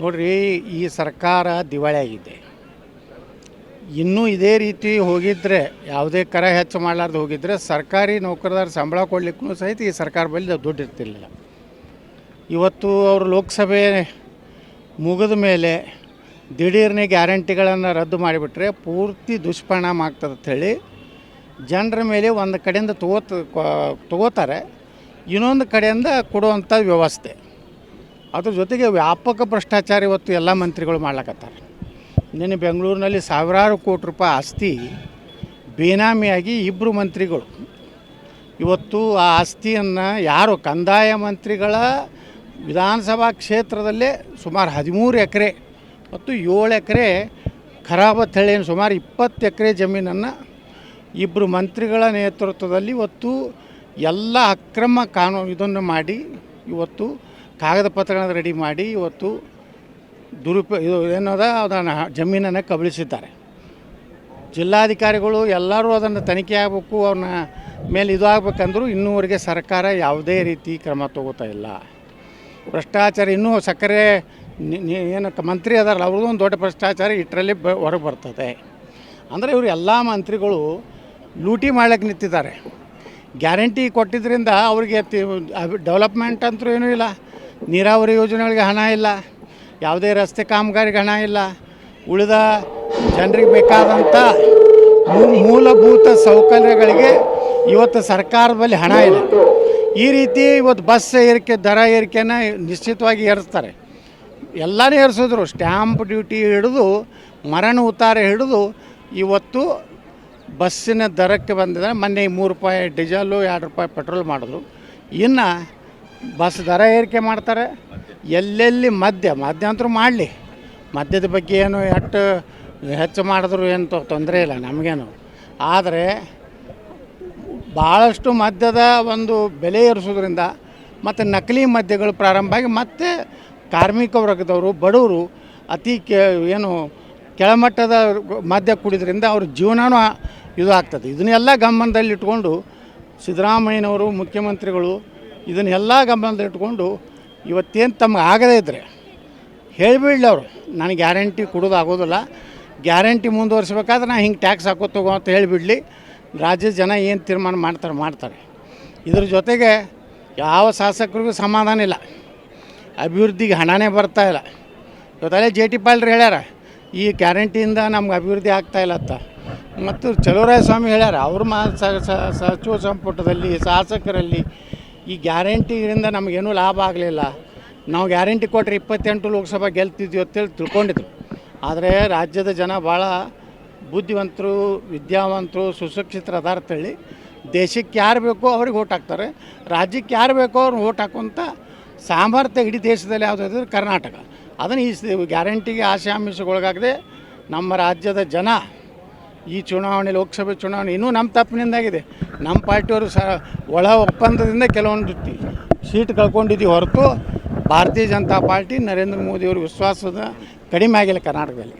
ನೋಡ್ರಿ, ಈ ಸರ್ಕಾರ ದಿವಾಳಿ ಆಗಿದೆ. ಇನ್ನೂ ಇದೇ ರೀತಿ ಹೋಗಿದ್ರೆ, ಯಾವುದೇ ಕರ ಹೆಚ್ಚು ಮಾಡಲಾರ್ದು ಹೋಗಿದ್ರೆ, ಸರ್ಕಾರಿ ನೌಕರದಾರ ಸಂಬಳ ಕೊಡ್ಲಿಕ್ಕೂ ಸಹಿತ ಈ ಸರ್ಕಾರ ಬಳಿ ದುಡ್ಡು ಇರ್ತಿರಲಿಲ್ಲ. ಇವತ್ತು ಅವರು ಲೋಕಸಭೆ ಮುಗಿದ ಮೇಲೆ ದಿಢೀರ್ನೇ ಗ್ಯಾರಂಟಿಗಳನ್ನು ರದ್ದು ಮಾಡಿಬಿಟ್ರೆ ಪೂರ್ತಿ ದುಷ್ಪರಿಣಾಮ ಆಗ್ತದೆ ಹೇಳಿ ಜನರ ಮೇಲೆ ಒಂದು ಕಡೆಯಿಂದ ತಗೋತ ತಗೋತಾರೆ, ಇನ್ನೊಂದು ಕಡೆಯಿಂದ ಕೊಡುವಂಥ ವ್ಯವಸ್ಥೆ. ಅದ್ರ ಜೊತೆಗೆ ವ್ಯಾಪಕ ಭ್ರಷ್ಟಾಚಾರ ಇವತ್ತು ಎಲ್ಲ ಮಂತ್ರಿಗಳು ಮಾಡ್ಲಕತ್ತಾರೆ. ನಿನ್ನೆ ಬೆಂಗಳೂರಿನಲ್ಲಿ ಸಾವಿರಾರು ಕೋಟಿ ರೂಪಾಯಿ ಆಸ್ತಿ ಬೇನಾಮಿಯಾಗಿ ಇಬ್ಬರು ಮಂತ್ರಿಗಳು. ಇವತ್ತು ಆ ಆಸ್ತಿಯನ್ನು ಯಾರು ಕಂದಾಯ ಮಂತ್ರಿಗಳ ವಿಧಾನಸಭಾ ಕ್ಷೇತ್ರದಲ್ಲೇ ಸುಮಾರು ಹದಿಮೂರು ಎಕರೆ ಮತ್ತು ಏಳು ಎಕರೆ ಖರಾಬ ತಳಿನ ಸುಮಾರು ಇಪ್ಪತ್ತು ಎಕರೆ ಜಮೀನನ್ನು ಇಬ್ಬರು ಮಂತ್ರಿಗಳ ನೇತೃತ್ವದಲ್ಲಿ ಇವತ್ತು ಎಲ್ಲ ಅಕ್ರಮ ಕಾನೂನು ಇದನ್ನು ಮಾಡಿ ಇವತ್ತು ಕಾಗದ ಪತ್ರಗಳನ್ನು ರೆಡಿ ಮಾಡಿ ಇವತ್ತು ದುರುಪ, ಇದು ಏನದ, ಅದನ್ನು ಜಮೀನನ್ನು ಕಬಳಿಸಿದ್ದಾರೆ. ಜಿಲ್ಲಾಧಿಕಾರಿಗಳು ಎಲ್ಲರೂ ಅದನ್ನು ತನಿಖೆ ಆಗಬೇಕು, ಅವ್ರನ್ನ ಮೇಲೆ ಇದು ಆಗಬೇಕಂದ್ರೂ ಇನ್ನೂವರೆಗೆ ಸರ್ಕಾರ ಯಾವುದೇ ರೀತಿ ಕ್ರಮ ತಗೋತಾ ಇಲ್ಲ. ಭ್ರಷ್ಟಾಚಾರ ಇನ್ನೂ ಸಕ್ಕರೆ ಏನು ಮಂತ್ರಿ ಅದಾರಲ್ಲ, ಅವ್ರದ್ದು ಒಂದು ದೊಡ್ಡ ಭ್ರಷ್ಟಾಚಾರ ಇಟ್ಟರಲ್ಲಿ ಬ, ಹೊರಗೆ ಬರ್ತದೆ. ಅಂದರೆ ಇವರು ಎಲ್ಲ ಮಂತ್ರಿಗಳು ಲೂಟಿ ಮಾಡ್ಲಿಕ್ಕೆ ನಿಂತಿದ್ದಾರೆ. ಗ್ಯಾರಂಟಿ ಕೊಟ್ಟಿದ್ದರಿಂದ ಅವ್ರಿಗೆ ಡೆವಲಪ್ಮೆಂಟ್ ಅಂತೂ ಏನೂ ಇಲ್ಲ. ನೀರಾವರಿ ಯೋಜನೆಗಳಿಗೆ ಹಣ ಇಲ್ಲ, ಯಾವುದೇ ರಸ್ತೆ ಕಾಮಗಾರಿಗೆ ಹಣ ಇಲ್ಲ. ಉಳಿದ ಜನರಿಗೆ ಬೇಕಾದಂಥ ಮೂಲಭೂತ ಸೌಕರ್ಯಗಳಿಗೆ ಇವತ್ತು ಸರ್ಕಾರದ ಬಳಿ ಹಣ ಇಲ್ಲ. ಈ ರೀತಿ ಇವತ್ತು ಬಸ್ ಏರಿಕೆ, ದರ ಏರಿಕೆನ ನಿಶ್ಚಿತವಾಗಿ ಏರಿಸ್ತಾರೆ. ಎಲ್ಲರೂ ಏರಿಸಿದ್ರು, ಸ್ಟ್ಯಾಂಪ್ ಡ್ಯೂಟಿ ಹಿಡಿದು, ಮರಣ ಉತ್ತಾರ ಹಿಡಿದು ಇವತ್ತು ಬಸ್ಸಿನ ದರಕ್ಕೆ ಬಂದಿದೆ ಮೊನ್ನೆ ಮೂರು ರೂಪಾಯಿ ಡೀಸೆಲು, ಎರಡು ರೂಪಾಯಿ ಪೆಟ್ರೋಲ್ ಮಾಡಿದ್ರು. ಇನ್ನು ಬಸ್ ದರ ಏರಿಕೆ ಮಾಡ್ತಾರೆ. ಎಲ್ಲೆಲ್ಲಿ ಮದ್ಯ ಮದ್ಯ ಅಂತರೂ ಮಾಡಲಿ. ಮದ್ಯದ ಬಗ್ಗೆ ಏನು ಎಷ್ಟು ಹೆಚ್ಚು ಮಾಡಿದ್ರು ಏನು ತೊಂದರೆ ಇಲ್ಲ, ನಮಗೇನು. ಆದರೆ ಭಾಳಷ್ಟು ಮದ್ಯದ ಒಂದು ಬೆಲೆ ಏರಿಸೋದ್ರಿಂದ ಮತ್ತು ನಕಲಿ ಮದ್ಯಗಳು ಪ್ರಾರಂಭ ಆಗಿ ಮತ್ತೆ ಕಾರ್ಮಿಕ ವರ್ಗದವರು, ಬಡವರು ಅತಿ ಕೆ ಏನು ಕೆಳಮಟ್ಟದ ಮದ್ಯ ಕುಡಿದ್ರಿಂದ ಅವ್ರ ಜೀವನನೂ ಇದು ಆಗ್ತದೆ. ಇದನ್ನೆಲ್ಲ ಗಮನದಲ್ಲಿಟ್ಕೊಂಡು ಸಿದ್ದರಾಮಯ್ಯನವರು, ಮುಖ್ಯಮಂತ್ರಿಗಳು ಇದನ್ನೆಲ್ಲ ಗಮನದಲ್ಲಿಟ್ಕೊಂಡು ಇವತ್ತೇನು ತಮಗೆ ಆಗದೇ ಇದ್ದರೆ ಹೇಳಿಬಿಡ್ಲಿ ಅವರು, ನನಗೆ ಗ್ಯಾರಂಟಿ ಕೊಡೋದು ಆಗೋದಿಲ್ಲ. ಗ್ಯಾರಂಟಿ ಮುಂದುವರಿಸ್ಬೇಕಾದ್ರೆ ನಾನು ಹಿಂಗೆ ಟ್ಯಾಕ್ಸ್ ಹಾಕೋ ತಗೋ ಅಂತ ಹೇಳಿಬಿಡಲಿ. ರಾಜ್ಯದ ಜನ ಏನು ತೀರ್ಮಾನ ಮಾಡ್ತಾರೆ ಮಾಡ್ತಾರೆ. ಇದ್ರ ಜೊತೆಗೆ ಯಾವ ಶಾಸಕರಿಗೂ ಸಮಾಧಾನ ಇಲ್ಲ. ಅಭಿವೃದ್ಧಿಗೆ ಹಣನೇ ಬರ್ತಾ ಇಲ್ಲ. ಇವತ್ತಲ್ಲೇ ಜೆ ಟಿ ಪಾಲ್ರು ಹೇಳ್ಯಾರ, ಈ ಗ್ಯಾರಂಟಿಯಿಂದ ನಮ್ಗೆ ಅಭಿವೃದ್ಧಿ ಆಗ್ತಾಯಿಲ್ಲ ಅಂತ. ಮತ್ತು ಚಲುವರಾಯ ಸ್ವಾಮಿ ಹೇಳ್ಯಾರ, ಅವ್ರ ಮಾ ಸಚಿವ ಸಂಪುಟದಲ್ಲಿ, ಶಾಸಕರಲ್ಲಿ ಈ ಗ್ಯಾರಂಟಿಯಿಂದ ನಮಗೇನೂ ಲಾಭ ಆಗಲಿಲ್ಲ. ನಾವು ಗ್ಯಾರಂಟಿ ಕೊಟ್ಟರೆ ಇಪ್ಪತ್ತೆಂಟು ಲೋಕಸಭಾ ಗೆಲ್ತಿದ್ವಿ ಅಂತೇಳಿ ತಿಳ್ಕೊಂಡಿದ್ರು. ಆದರೆ ರಾಜ್ಯದ ಜನ ಭಾಳ ಬುದ್ಧಿವಂತರು, ವಿದ್ಯಾವಂತರು, ಸುಶಿಕ್ಷಿತರು ಅದಾರ ಅಂತೇಳಿ ದೇಶಕ್ಕೆ ಯಾರು ಬೇಕೋ ಅವ್ರಿಗೆ ಓಟ್ ಹಾಕ್ತಾರೆ. ರಾಜ್ಯಕ್ಕೆ ಯಾರು ಬೇಕೋ ಅವ್ರನ್ನ ಓಟ್ ಹಾಕುವಂಥ ಸಾಮರ್ಥ್ಯ ಇಡೀ ದೇಶದಲ್ಲಿ ಯಾವುದಾದ್ರು ಕರ್ನಾಟಕ. ಅದನ್ನು ಈ ಗ್ಯಾರಂಟಿಗೆ ಆಶೆ ಆಮಿಷಗೊಳಗಾಗದೆ ನಮ್ಮ ರಾಜ್ಯದ ಜನ ಈ ಚುನಾವಣೆ, ಲೋಕಸಭೆ ಚುನಾವಣೆ ಇನ್ನೂ ನಮ್ಮ ತಪ್ಪಿನಿಂದಾಗಿದೆ. ನಮ್ಮ ಪಾರ್ಟಿಯವರು ಸ ಒಳ ಒಪ್ಪಂದದಿಂದ ಕೆಲವೊಂದು ಸೀಟ್ ಕಳ್ಕೊಂಡಿದ್ದೀವಿ ಹೊರತು ಭಾರತೀಯ ಜನತಾ ಪಾರ್ಟಿ ನರೇಂದ್ರ ಮೋದಿಯವ್ರ ವಿಶ್ವಾಸದ ಕಡಿಮೆ ಆಗಿಲ್ಲ ಕರ್ನಾಟಕದಲ್ಲಿ.